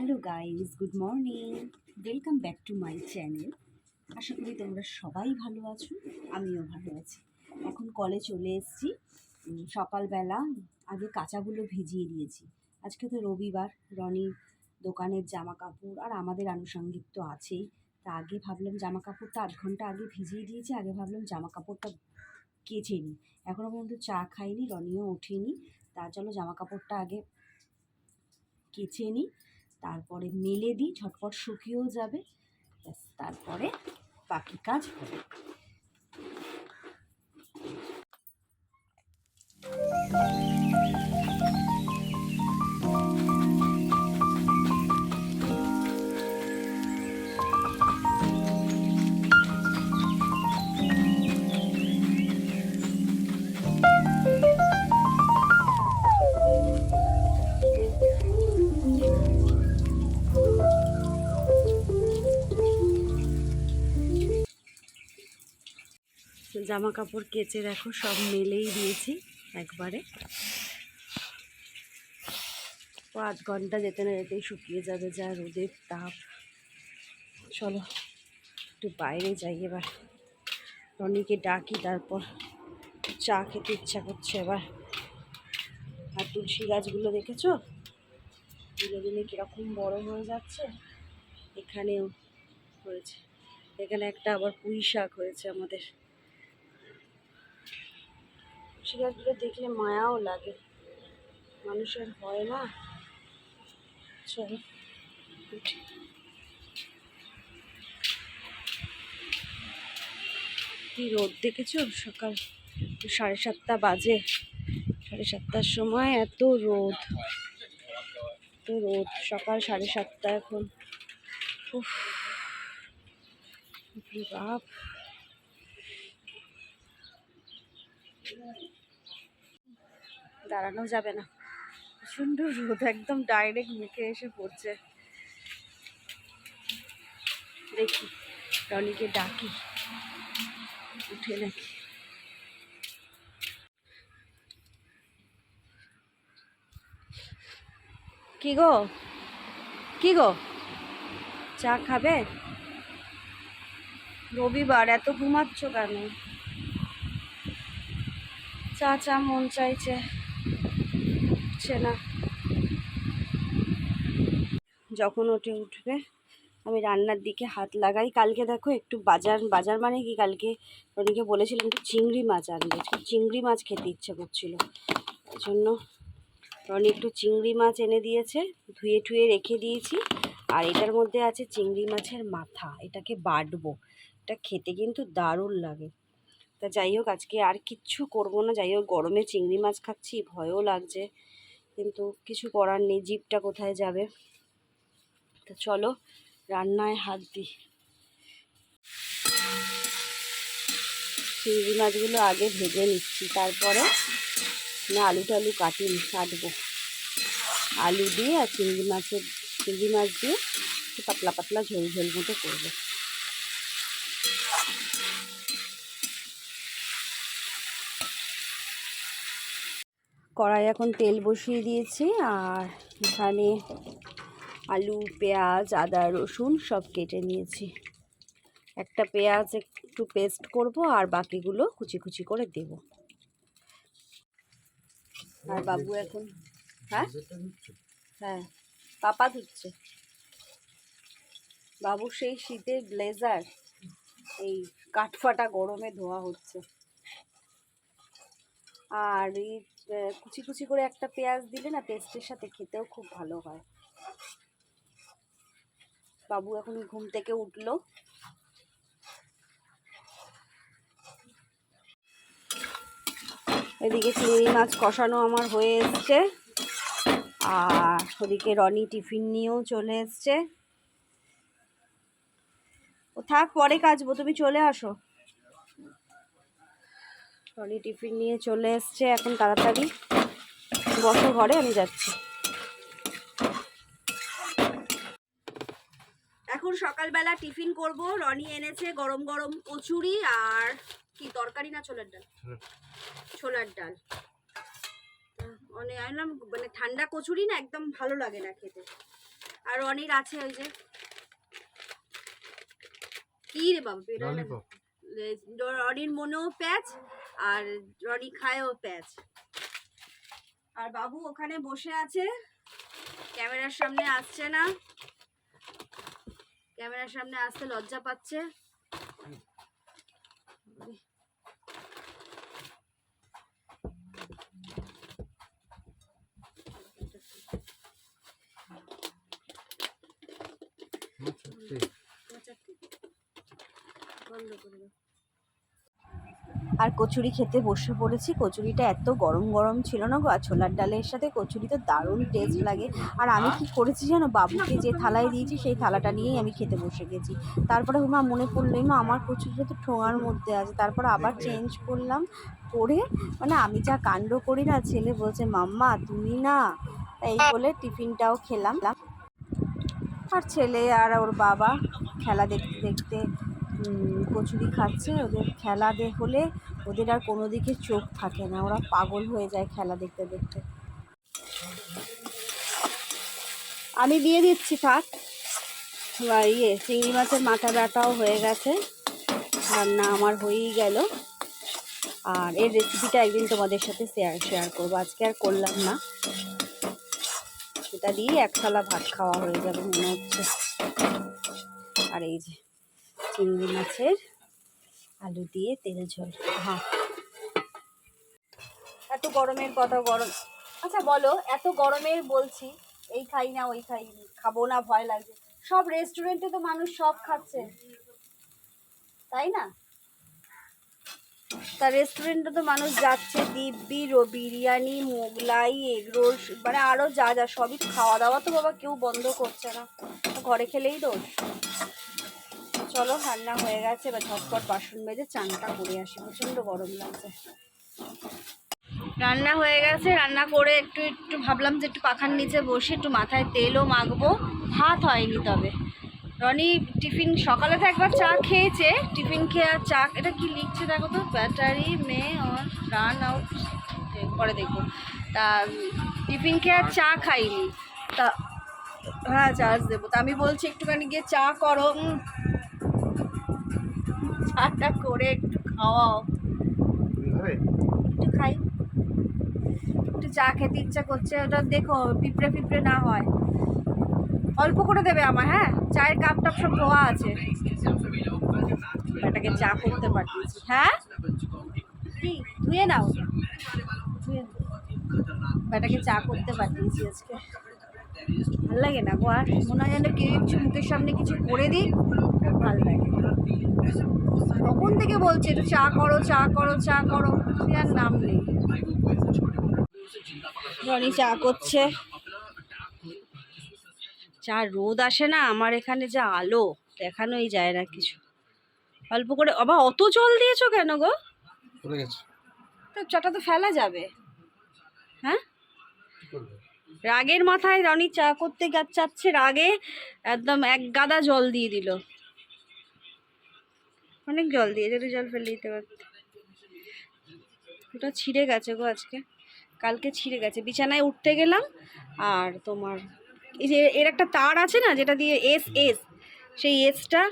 Hello guys good morning. Welcome back to my channel. আশা করি তোমরা সবাই ভালো আছো, আমিও ভালো আছি। এখন কলে চলে এসেছি। সকালবেলা আগে কাঁচাগুলো ভিজিয়ে দিয়েছি। আজকে তো রবিবার রনির দোকানের জামা কাপড় আর আমাদের আনুষঙ্গিক তো আছেই। তা আগে ভাবলাম জামা কাপড়টা আধ ঘণ্টা আগে ভিজিয়ে দিয়েছি, আগে ভাবলাম জামা কাপড়টা কেচে নিই। এখনও পর্যন্ত চা খাইনি, রনিও ওঠেনি। তা চলো জামা কাপড়টা আগে কেচে নিই। তারপরে মেলে দিই ঝটপট শুকিয়েও যাবে তারপরে বাকি কাজ হবে। জামা কাপড় কেচে দেখো, সব মেলেই দিয়েছি একবারে। আধ ঘণ্টা যেতে না যেতেই শুকিয়ে যাবে যা রোদের তাপ। চলো, একটু বাইরে যাই এবার। রনিকে ডাকি তারপর চা খেতে ইচ্ছা করছে এবার। আর তুলসী গাছগুলো দেখেছ? দিনে দিনে কীরকম বড় হয়ে যাচ্ছে। এখানেও হয়েছে। এখানে একটা আবার পুঁই শাক হয়েছে আমাদের। গাছগুলো দেখলে মায়াও লাগে। মানুষের হয় না। চলো। কি রোদ দেখেছ? সকাল সাড়ে সাতটা বাজে। সাড়ে সাতটার সময় এত রোদ। এত রোদ। সকাল সাড়ে সাতটা এখন। উফ বাপ। দাঁড়ানো যাবে না। প্রচণ্ড রোদ, একদম ডাইরেক্ট মুখে এসে পড়ছে। দেখি রনিকে ডাকি, উঠে নাকি। কি গো? কি গো? চা খাবে? রবিবার, এত ঘুমাচ্ছ কেন? চা চা, মন চাইছে। উঠছে না। যখন ওঠে, উঠবে, আমি রান্নার দিকে হাত লাগাই। কালকে দেখো একটু বাজার বাজার মানে কি? কালকে রনিকে বলেছিলাম একটু চিংড়ি মাছ আনবে। চিংড়ি মাছ খেতে ইচ্ছে করছিল। এই জন্য রনি একটু চিংড়ি মাছ এনে দিয়েছে, ধুয়ে টুয়ে রেখে দিয়েছি। আর এটার মধ্যে আছে চিংড়ি মাছের মাথা। এটাকে বাটবো। এটা খেতে কিন্তু দারুণ লাগে। তা যাই হোক, আজকে আর কিচ্ছু করব না। যাই হোক, গরমে চিংড়ি মাছ খাচ্ছি, ভয়ও লাগছে। কিন্তু কিছু করার নেই, জিপটা কোথায় যাবে? তো চলো, রান্নায় হাত দিই। চিংড়ি মাছগুলো আগে ভেজে নিচ্ছি, তারপরে আলু টালু কাটিনি, কাটবো। আলু দিয়ে আর চিংড়ি মাছের, চিংড়ি মাছ দিয়ে পাতলা পাতলা ঝোল ঝোল মতো করব। কড়াই এখন তেল বসিয়ে দিয়েছি, আর এখানে আলু, পেঁয়াজ, আদা, রসুন সব কেটে নিয়েছি। একটা পেঁয়াজ একটু পেস্ট করব, আর বাকিগুলো কুচি কুচি করে দেব। আর বাবু এখন হ্যাঁ? হ্যাঁ পাপা ধুচ্ছে। বাবু সেই শীতের ব্লেজার, এই কাঠফাটা গরমে ধোয়া হচ্ছে। আর এই কুচি কুচি করে একটা পেঁয়াজ দিলে না পেস্টের সাথে খেতেও খুব ভালো হয়। বাবু এখন ঘুম থেকে উঠল। এদিকে চিংড়ি মাছ কষানো আমার হয়ে এসছে। আর ওদিকে রনি টিফিন নিয়েও চলে এসছে। ও থাক, পরে কাচবো তুমি চলে আসো। রনি টিফিন নিয়ে চলে এসছে এখন তাড়াতাড়ি। বসো ঘরে আমি যাচ্ছি। এখন সকালবেলা টিফিন করব। রনি এনেছে গরম গরম কচুরি আর কি তরকারি না ছোলার ডাল? ছোলার ডাল। অনেক মানে ঠান্ডা কচুরি না একদম ভালো লাগে না খেতে। আর রনির আছে ওই যে কি রে বাবা রনির মনেও প্যাচ আর রনি খায়ও প্যাচ আর বাবু ওখানে বসে আছে ক্যামেরার সামনে আসছে না ক্যামেরার সামনে আসতে লজ্জা পাচ্ছে বন্ধ করে আর কচুরি খেতে বসে পড়েছি। কচুরিটা এত গরম গরম ছিল না গো আর ছোলার ডালের সাথে কচুরি তো দারুণ টেস্ট লাগে। আর আমি কি করেছি জানো বাবুকে যে থালায় দিয়েছি সেই থালাটা নিয়েই আমি খেতে বসে গেছি। তারপরে মা মনে পড়ল মা আমার কচুরিটা তো ঠোঙার মধ্যে আছে। তারপর আবার চেঞ্জ করলাম করে মানে আমি যা কাণ্ড করি না ছেলে বলছে মাম্মা তুমি না? তাই এই বলে টিফিনটাও খেলাম। আর ছেলে আর ওর বাবা খেলা দেখতে দেখতে কচুরি খাচ্ছে, ওদের খেলা দে হলে ওদের আর কোনো দিকে চোখ থাকে না, ওরা পাগল হয়ে যায় খেলা দেখতে দেখতে। আমি দিয়ে দিচ্ছি, থাক। ইয়ে চিংড়ি মাছের মাথা ডাটাও হয়ে গেছে। রান্না আমার হয়েই গেল। আর এর রেসিপিটা একদিন তোমাদের সাথে শেয়ার শেয়ার করব। আজকে আর করলাম না। এটা দিয়ে এক থালা ভাত খাওয়া হয়ে যাবে মনে হচ্ছে। আর এই যে চিংড়ি মাছের আলু দিয়ে তেল ঝোল। হ্যাঁ। এত গরমের কথা গরম আচ্ছা বলো, এত গরমের বলছি, এই খাই না, ওই খাই, খাব না, ভয় লাগছে। সব রেস্টুরেন্টে তো মানুষ সব খাচ্ছে। তাই না? তা রেস্টুরেন্টে তো মানুষ যাচ্ছে, দিব্যি বিরিয়ানি, মোগলাই এগরোল মানে আরও যা যা, সবই খাওয়া দাওয়া তো বাবা কেউ বন্ধ করছে না। ঘরে খেলেই দোষ। চলো, রান্না হয়ে গেছে, এবার ঝটপট বাসন মেজে চানটা করে আসি। প্রচণ্ড গরম লাগছে। রান্না হয়ে গেছে, রান্না করে একটু একটু ভাবলাম যে একটু পাখার নিচে বসে একটু মাথায় তেলও মাখবো। ভাত হয়নি তবে। রনি টিফিন, সকালে তো একবার চা খেয়েছে, টিফিন খেয়ে আর চা, এটা কি লিখছে দেখো তো? Battery May on, run out পরে দেখব। তা, টিফিন খেয়ে আর চা খাইনি। তা হ্যাঁ চার্জ দেবো। তা আমি বলছি একটুখানি গিয়ে চা করো চাটা করে একটু খাওয়াও। একটু খাই। একটু চা খেতে ইচ্ছা করছে ওটা দেখো পিঁপড়ে পিঁপড়ে না হয়। অল্প করে দেবে আমার হ্যাঁ? চায়ের কাপ টাপ সব ধোয়া আছে। এটাকে চা করতে পাঠিয়েছি হ্যাঁ? কি? ধুয়ে নাও। ধুয়ে নাও। ব্যাটাকে চা করতে পাঠিয়েছি আজকে। ভালো লাগে না গো আর? মনে হয় যেন কেউ কিছু মুখের সামনে কিছু করে দিই ভালো লাগে তখন থেকে বলছে একটু চা করো চা করো চা করো? আর নাম নেই। রনি চা করছে। চা রোদ আসে না আমার এখানে যা আলো দেখানোই যায় না কিছু। অল্প করে আবার অত জল দিয়েছ কেন গো? তো চাটা তো ফেলা যাবে। হ্যাঁ? রাগের মাথায় রনি চা করতে চাচ্ছে রাগে একদম এক গাদা জল দিয়ে দিল। অনেক জল দিয়ে যদি জল ফেলে দিতে পারত। ওটা ছিঁড়ে গেছে গো আজকে। কালকে ছিঁড়ে গেছে। বিছানায় উঠতে গেলাম আর তোমার এই যে এর একটা তার আছে না যেটা দিয়ে এস এস সেই এসটা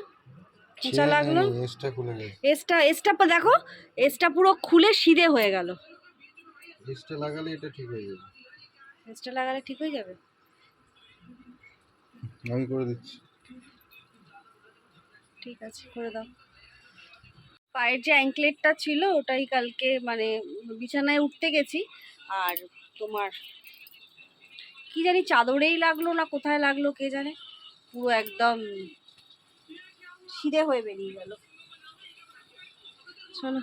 খোঁচা লাগল। এসটা খুলে গেছে। এসটা এসটা দেখো এসটা পুরো খুলে সিধে হয়ে গেল। এসটা লাগালে এটা ঠিক হয়ে যাবে। এসটা লাগালে ঠিক হয়ে যাবে? আমি করে দিচ্ছি। ঠিক আছে করে দাও। পায়ের যে অ্যাঙ্কলেটটা ছিল, ওটাই কালকে মানে বিছানায় উঠতে গেছি। আর তোমার কি জানি চাদরেই লাগল না, কোথায় লাগল কে জানে? পুরো একদম সিধে হয়ে বেরিয়ে গেল। চলো,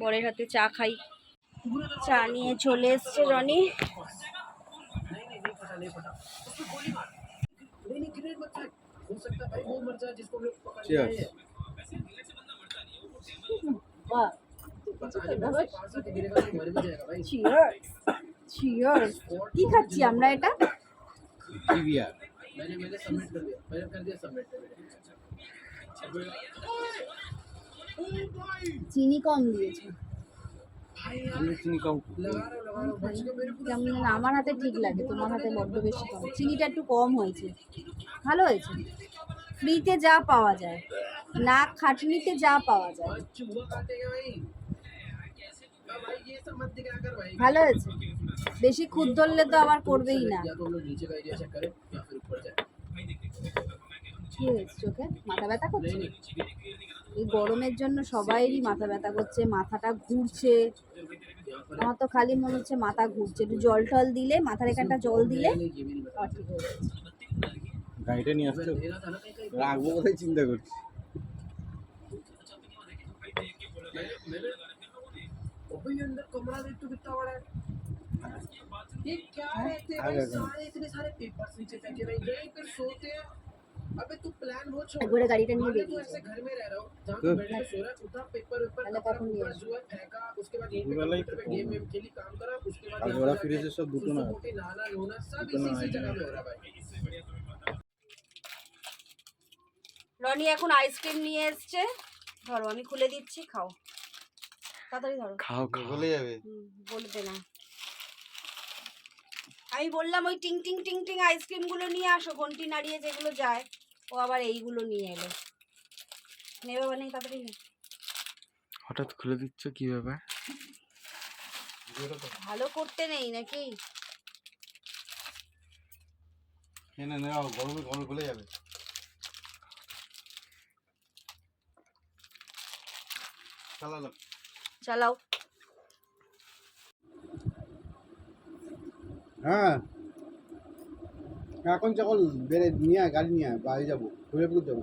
বরের হাতে চা খাই। চা নিয়ে চলে এসছে রনি। খাচ্ছি আমরা এটা চিনি কম দিয়েছে আমার হাতে ঠিক লাগে তোমার হাতে বড্ড বেশি কম চিনিটা একটু কম হয়েছে। ভালো হয়েছে। ফ্রিতে যা পাওয়া যায়। না খাটনিতে যা পাওয়া যায়। ভালো হয়েছে? বেশি খুদ ধরলে তো আবার করবেই না। কি হয়েছে চোখে? মাথা ব্যথা করছে? এই গরমের জন্য সবাইরই মাথা ব্যথা করছে, মাথাটা ঘুরছে। আমার তো খালি মনে হচ্ছে মাথা ঘুরছে। একটু জল টল দিলে, মাথার এখানটা জল দিলে গাড়িটা নিয়ে হবে। রাখব কোথায় চিন্তা করছি। कमरा देख तो कितना बड़ा है ये क्या है तेरे आ भाई गया सारे इतने सारे पेपर्स नीचे फेंके हुए हैं यहीं पर सोते हैं अबे तू प्लान वो छोड़ একবারে গাড়িটা নিয়ে मान ले तू বেরিয়েছে ऐसे घर में रह रहा हो जहाँ तो- तू बेड पे सो रहा है उठा पेपर वेपर पहले कपड़ा कॉटन ऊपर लिया। जुआ फेंका उसके बाद यहीं पे वाला ही कंप्यूटर पे तो गेम वेम खेली काम करा उसके बाद আর यहाँ ওরা पे ফিরেছে जाके সব দুটো না सुसु पोटी नहाना धोना सब दुकान इसी इसी आई जगह है। में हो रहा है भाई রনি এখন আইসক্রিম নিয়ে এসছে ধরো আমি খুলে দিচ্ছি খাও তাড়াতাড়ি ধরো। খাও বলে যাবে। বলবে না। আমি বললাম ওই টিং টিং টিং টিং আইসক্রিমগুলো নিয়ে আসো ঘন্টি নাড়িয়ে যেগুলো যায় ও আবার এইগুলো নিয়ে এলো। নেবে মানে তাড়াতাড়ি? নে। হঠাৎ খুলে দিচ্ছ কি ব্যাপার? ভালো করতে নেই নাকি? এনে নেওয়া গরমে গরমে গলে যাবে। চালালাম চালাও। হ্যাঁ। এখন যখন বেড়ে নিয়ে আয় গাড়ি নিয়ে আয় বাড়ি যাব ঘুরেপুর যাব।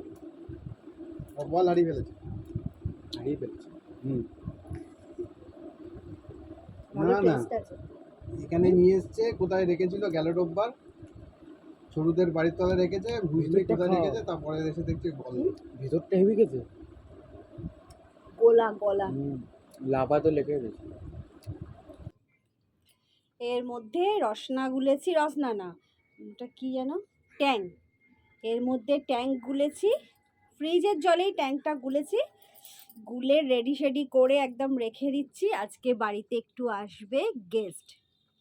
বল হারিয়ে ফেলেছে। হারিয়ে ফেলেছে। হুম। না না। এখানে নিয়ে এসছে কোথায় রেখেছিল গেল রোববার। সরুদের বাড়ির তলায় রেখেছে ভিতরটা কোথায় রেখেছে তারপরে এসে দেখছি বল। ভিতরটা হেভি গেছে গোলা গলা তো লেগে গেছে এর মধ্যে রসনা গুলেছি, রসনা না ওটা কি যেন ট্যাং। এর মধ্যে ট্যাঙ্ক গুলেছি, ফ্রিজের জলেই ট্যাঙ্কটা গুলেছি, গুলে রেডি শেডি করে একদম রেখে দিচ্ছি, আজকে বাড়িতে একটু আসবে গেস্ট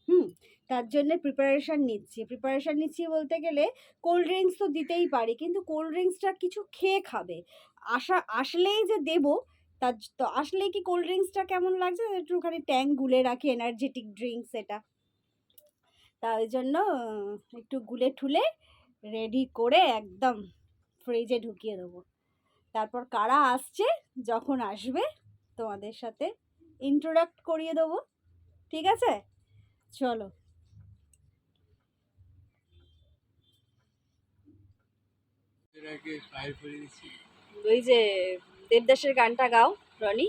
হুম, তার জন্য প্রিপারেশান নিচ্ছি। প্রিপারেশান নিচ্ছি বলতে গেলে কোল্ড ড্রিঙ্কস তো দিতেই পারি, কিন্তু কোল্ড ড্রিঙ্কসটা কিছু খেয়ে খাবে। আসা আসলেই যে দেবো তার তো আসলেই কি কোল্ড ড্রিঙ্কসটা কেমন লাগছে? একটুখানি ট্যাঙ্ক গুলে রাখি এনার্জেটিক ড্রিঙ্কস এটা। তা ওই জন্য একটু গুলে ঠুলে রেডি করে একদম ফ্রিজে ঢুকিয়ে দেবো। তারপর কারা আসছে যখন আসবে তোমাদের সাথে ইন্ট্রোডাক্ট করিয়ে দেবো। ঠিক আছে? চলো। ওই যে দেবদাসের গানটা গাও রনি।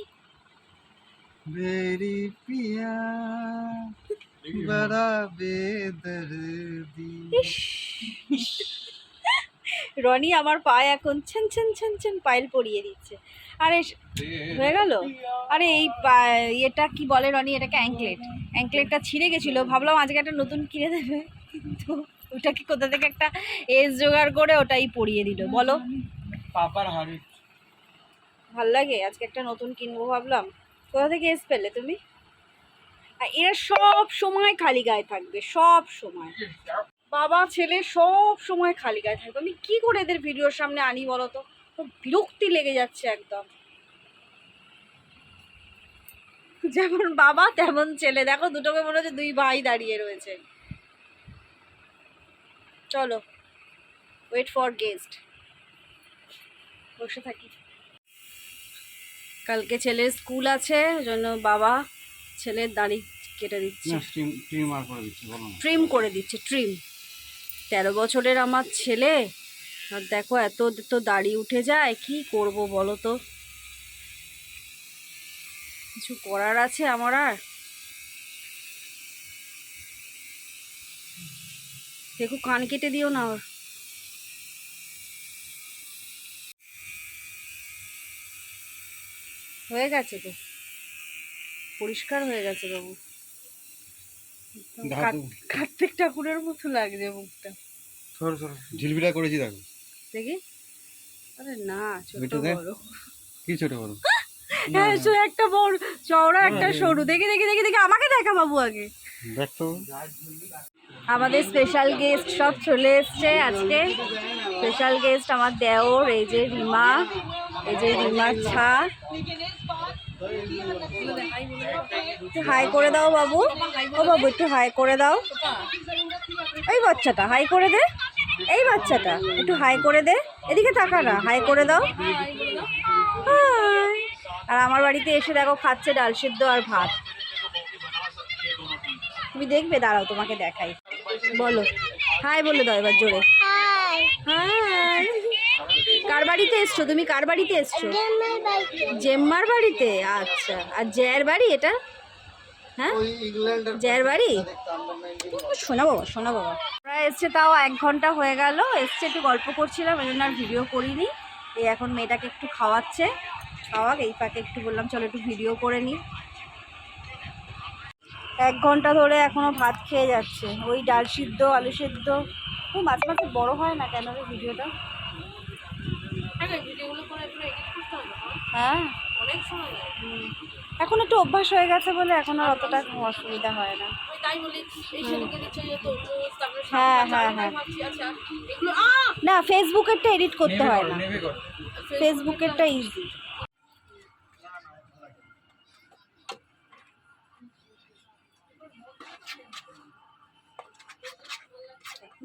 পিয়া রনি আমার পায়ে এখন ছেন ছেন ছেন ছেন পাইল পরিয়ে দিচ্ছে। আরে হয়ে গেল? আরে এই এটা কি বলে রনি? এটাকে অ্যাঙ্কলেট অ্যাঙ্কলেটটা ছিঁড়ে গেছিল। ভাবলাম আজকে একটা নতুন কিনে দেবে। কিন্তু ওটাকে কোথা থেকে একটা এজ জোগাড় করে ওটাই পরিয়ে দিল বলো। পাপার হাড়ি। ভালো লাগে? আজকে একটা নতুন কিনবো ভাবলাম। কোথা থেকে এস পেলে তুমি? আর এরা সব সময় খালি গায়ে থাকবে, সব সময়। বাবা, ছেলে সব সময় খালি গায়ে থাকবে। আমি কি করে এদের ভিডিওর সামনে আনি বলো তো? খুব বিরক্তি লেগে যাচ্ছে একদম। যেমন বাবা, তেমন ছেলে। দেখো, দুটোকে মনে হচ্ছে দুই ভাই দাঁড়িয়ে রয়েছে। চলো ওয়েট ফর গেস্ট বসে থাকি। কালকে ছেলের স্কুল আছে জন্য বাবা ছেলের দাড়ি কেটে দিচ্ছে। ট্রিম করে দিচ্ছে ট্রিম তেরো বছরের আমার ছেলে আর দেখো এত তো দাড়ি উঠে যায় কি করব বলো তো? কিছু করার আছে আমার আর? দেখো কান কেটে দিও না ওর। হয়ে গেছে তো। পরিষ্কার হয়ে গেছে বাবু। কার্তিক ঠাকুরের মতো লাগছে মুখটা। সরো সরো। করেছি দেখো দেখি। আরে না ছোট বড়। কি ছোট বড়? হ্যাঁ সো একটা বড় চওড়া একটা সরু। দেখি দেখি দেখি দেখি। আমাকে দেখা বাবু আগে। দেখো আমাদের স্পেশাল গেস্ট সব চলে এসছে আজকে। স্পেশাল গেস্ট আমার দেওর এই যে রিমা। এই যে রিমার ছা। একটু হাই করে দাও বাবু। ও বাবু একটু হাই করে দাও। এই বাচ্চাটা হাই করে দে। এই বাচ্চাটা একটু হাই করে দে। এদিকে তাকা না হাই করে দাও। আর আমার বাড়িতে এসে দেখো খাচ্ছে ডাল সিদ্ধ আর ভাত। তুমি দেখবে দাঁড়াও তোমাকে দেখাই। বলো। হাই বলে দাও এবার জোরে। হাই। কার বাড়িতে এসছো? তুমি কার বাড়িতে এসছো? জেম্মার বাড়িতে? আচ্ছা। আর জয়ের বাড়ি এটা? হ্যাঁ? জয়ের বাড়ি? শোনা বাবা শোনা বাবা। ওরা এসছে তাও এক ঘণ্টা হয়ে গেল। এসছে একটু গল্প করছিলাম এই জন্য আর ভিডিও করিনি। এই এখন মেয়েটাকে একটু খাওয়াচ্ছে। খাওয়াক, এই ফাঁকে একটু বললাম, চলো একটু ভিডিও করে নিই এক ঘণ্টা ধরে এখনও ভাত খেয়ে যাচ্ছে। ওই ডাল সিদ্ধ, আলু সিদ্ধ। ও মাঝে মাঝে বড় হয় না কেন ভিডিওটা? হ্যাঁ এখন একটু অভ্যাস হয়ে গেছে বলে এখন আর অতটা অসুবিধা হয় না হ্যাঁ হ্যাঁ হ্যাঁ না ফেসবুকেরটা এডিট করতে হয় না ফেসবুকেরটা ইজি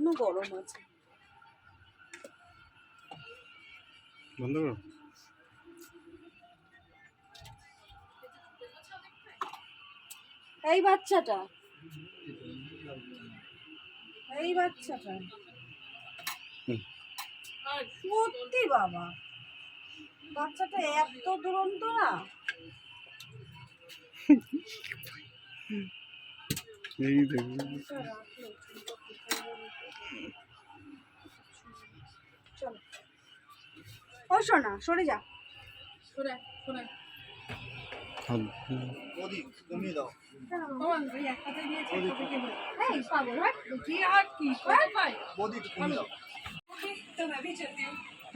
এখনও গরম আছে বন্ধ করো। এই বাচ্চাটা। এই বাচ্চাটা। সত্যি বাবা। বাচ্চাটা এত দুরন্ত না? এই দেখো। চলো। ও শোনা সরে যা দাও।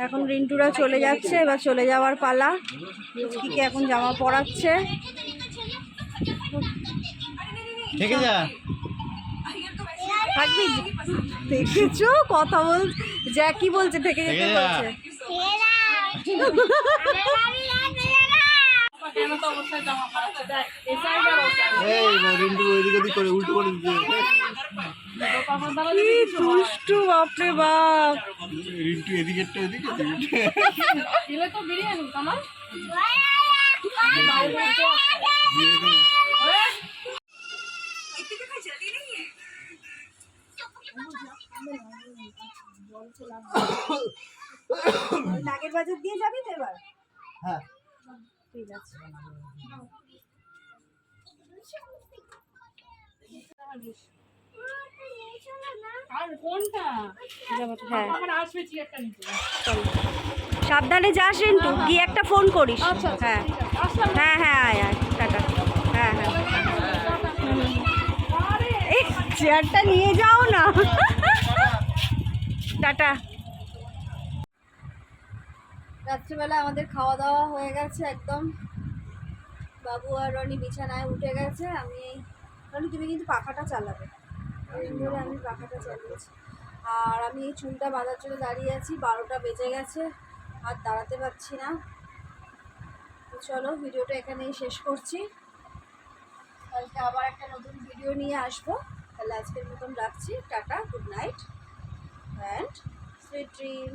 এখন রিন্টুরা চলে যাচ্ছে এবার চলে যাওয়ার পালা। পুচকিকে এখন জামা পরাচ্ছে? ঠিক যা। থাকবি? দেখেছ? কথা বল জ্যাকি বলছে থেকে যেতে বলছে। দুষ্টু বাপরে বাপ রিন্টু এদিকেরটা এদিকে নাগের বাজার দিয়ে যাবি তো এবার? হ্যাঁ। ঠিক আছে। হ্যাঁ। চলো। সাবধানে যাস রিন্টু গিয়ে একটা ফোন করিস। হ্যাঁ। হ্যাঁ হ্যাঁ আয় আয় টাটা। হ্যাঁ হ্যাঁ। চেয়ারটা নিয়ে যাও না। টাটা। রাত্রিবেলা আমাদের খাওয়া দাওয়া হয়ে গেছে একদম। বাবু আর রনি বিছানায় উঠে গেছে, আমি এই রনি, তুমি কিন্তু পাখাটা চালাবে। ধরে আমি পাখাটা চালিয়েছি। আর আমি এই চুলটা বাঁধার জন্য দাঁড়িয়ে আছি, বারোটা বেজে গেছে, আর দাঁড়াতে পারছি না। চলো, ভিডিওটা এখানেই শেষ করছি। কালকে আবার একটা নতুন ভিডিও নিয়ে আসব। তাহলে আজকের মতন রাখছি, tata, good night, and sweet dream.